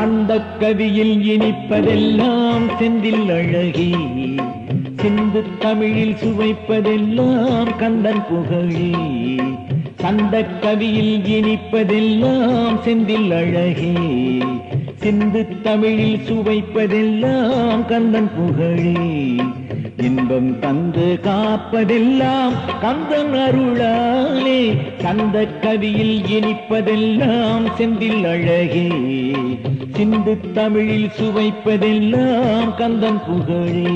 கந்த கவியில் இனிப்பதெல்லாம் செந்தில் அழகி. சிந்து தமிழில் சுவைப்பதெல்லாம் கந்தன் புகழி. சந்த கவியில் இனிப்பதெல்லாம் செந்தில் அழகி. சிந்து தமிழில் சுவைப்பதெல்லாம் கந்தன் புகழி. இன்பம் தந்து காப்பதெல்லாம் கந்தன் அருளா சந்த கவியில் இனிப்பதெல்லாம் செந்தில் அழகே. சிந்து தமிழில் சுவைப்பதெல்லாம் கந்தன் புகழே.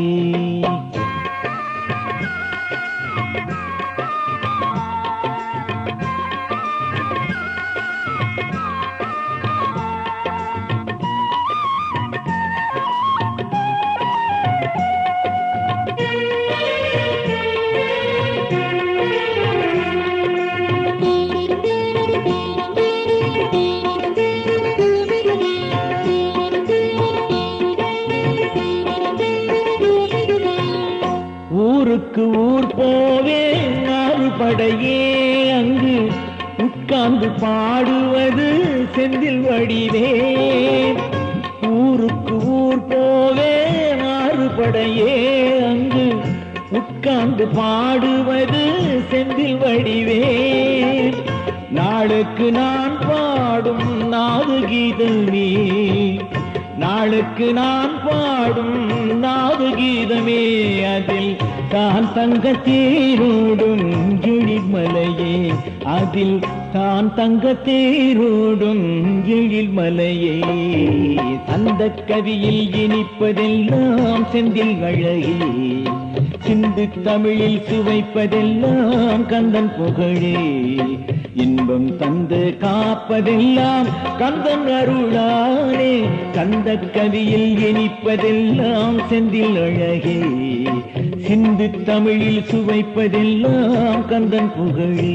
ஊருக்கு ஊர் போவேன் ஆறு படையே அங்கு உட்கார்ந்து பாடுவது செந்தில் வடிவே ஊருக்கு ஊர் போவே மாறுபடையே அங்கு உட்கார்ந்து பாடுவது செந்தில் வடிவே நாளுக்கு நான் பாடும் நாது கீதமே நாளுக்கு நான் பாடும் நாது கீதமே அதில் தான் தங்க தேரோடும் எழில்மலையே. அதில் தான் தங்க தேரோடும் எழில்மலையே. அந்த கவியில் இனிப்பதெல்லாம் செந்தில் வழையே. சிந்து தமிழில் சுவைப்பதெல்லாம் கந்தன் புகழே. இன்பம் தந்து காப்பதெல்லாம் கந்தன் அருளானே கந்த கவியில் இனிப்பதெல்லாம் செந்தில் அழகே. சிந்து தமிழில் சுவைப்பதெல்லாம் கந்தன் புகழே.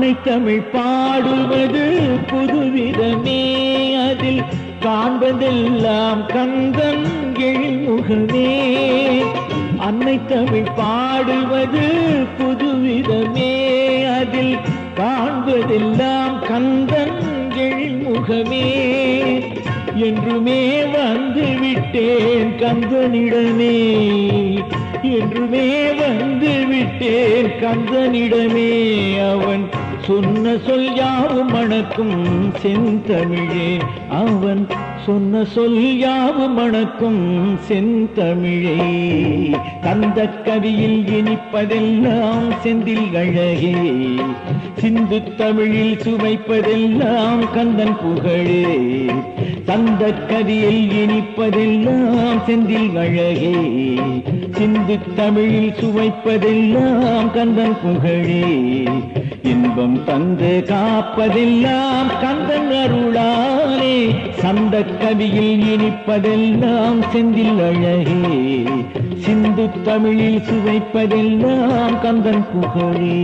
அன்னை தமிழ் பாடுவது புதுவிதமே. அதில் காண்பதெல்லாம் கந்தன் எழில்முகமே. அன்னை தமிழ் பாடுவது புதுவிதமே. அதில் காண்பதெல்லாம் கந்தன் எழில்முகமே. என்றுமே வந்து விட்டேன் கந்தனிடமே. என்றுமே வந்து விட்டேன் கந்தனிடமே. அவன் சொன்ன சொல் யாவும் மணக்கும் செந்தமிழே. அவன் சொன்ன சொல் யாவும் மணக்கும் செந்தமிழே. தந்த கவியில் இனிப்பதெல்லாம் செந்தில் அழகே. சிந்து தமிழில் சுவைப்பதெல்லாம் கந்தன் புகழே. தந்த கதியில் இனிப்பதெல்லாம் செந்தில் அழகே. சிந்து தமிழில் சுவைப்பதெல்லாம் கந்தன் புகழே. இன்பம் தந்து காப்பதெல்லாம் கந்தன் அருளாலே சந்த கவியில் இனிப்பதெல்லாம் செந்தில் அழகே. சிந்து தமிழில் சுவைப்பதெல்லாம் கந்தன் புகழே.